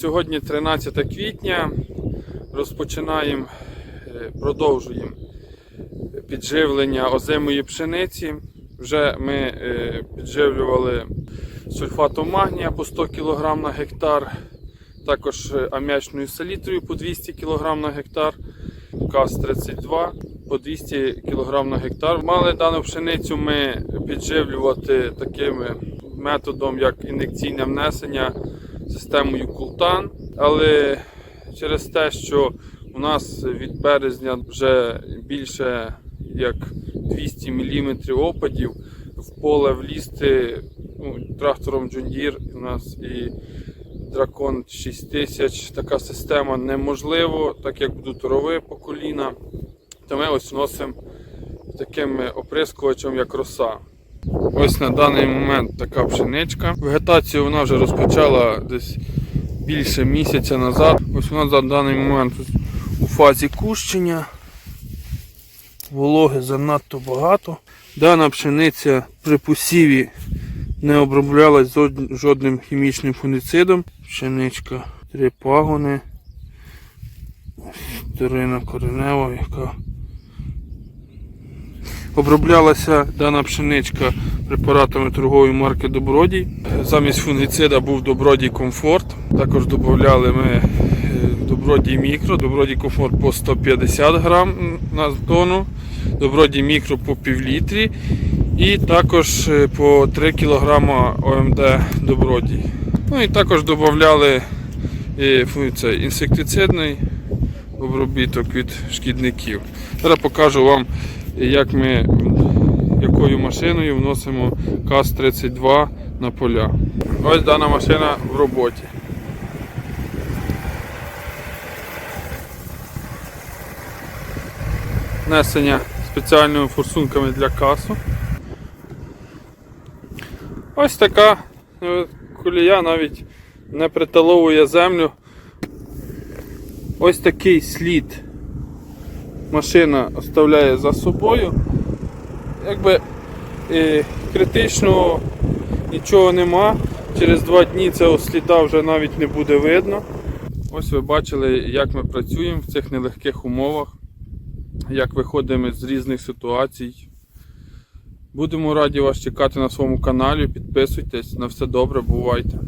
Сьогодні 13 квітня. Розпочинаємо, е, продовжуємо підживлення озимої пшениці. Вже ми е, підживлювали сульфатом магнія по 100 кг на гектар, також е, ам'ячною салітрою по 200 кг на гектар, КАЗ-32 по 200 кг на гектар. Мали дану пшеницю ми підживлювати таким методом, як ін'єкційне внесення системою Култан. Але через те, що у нас від березня вже більше як 200 мм опадів, в поле влізти ну, трактором John у нас і Дракон 6000, така система неможливо, так як будуть рови по коліна. То ми ось вносимо таким оприскувачем, як роса. Ось на даний момент така пшеничка. Вегетацію вона вже розпочала десь більше місяця назад. Ось вона за даний момент у фазі кущення. Вологи занадто багато. Дана пшениця при посіві не оброблялась жодним хімічним фунгіцидом. Пшеничка три пагони. Вторина коренева, яка Оброблялася дана пшеничка препаратами торгової марки Добродій. Замість фунгіцида був Добродій Комфорт. Також додавали ми е, Добродій Мікро, Добродій Комфорт по 150 грам на тонну, Добродій Мікро по півлітрі і також е, по 3 кг ОМД Добродій. Ну і також додавали е, інсектицидний обробіток від шкідників. Зараз покажу вам, як ми якою машиною вносимо КАЗ-32 на поля. Ось дана машина в роботі. Несення спеціальними форсунками для касу. Ось така е, колія навіть не приталовує землю. Ось такий слід машина оставляє за собою. Якби е, критичного нічого нема. Через два дні цього сліда вже навіть не буде видно. Ось ви бачили, як ми працюємо в цих нелегких умовах, як виходимо з різних ситуацій. Будемо раді вас чекати на своєму каналі. Підписуйтесь. На все добре, бувайте.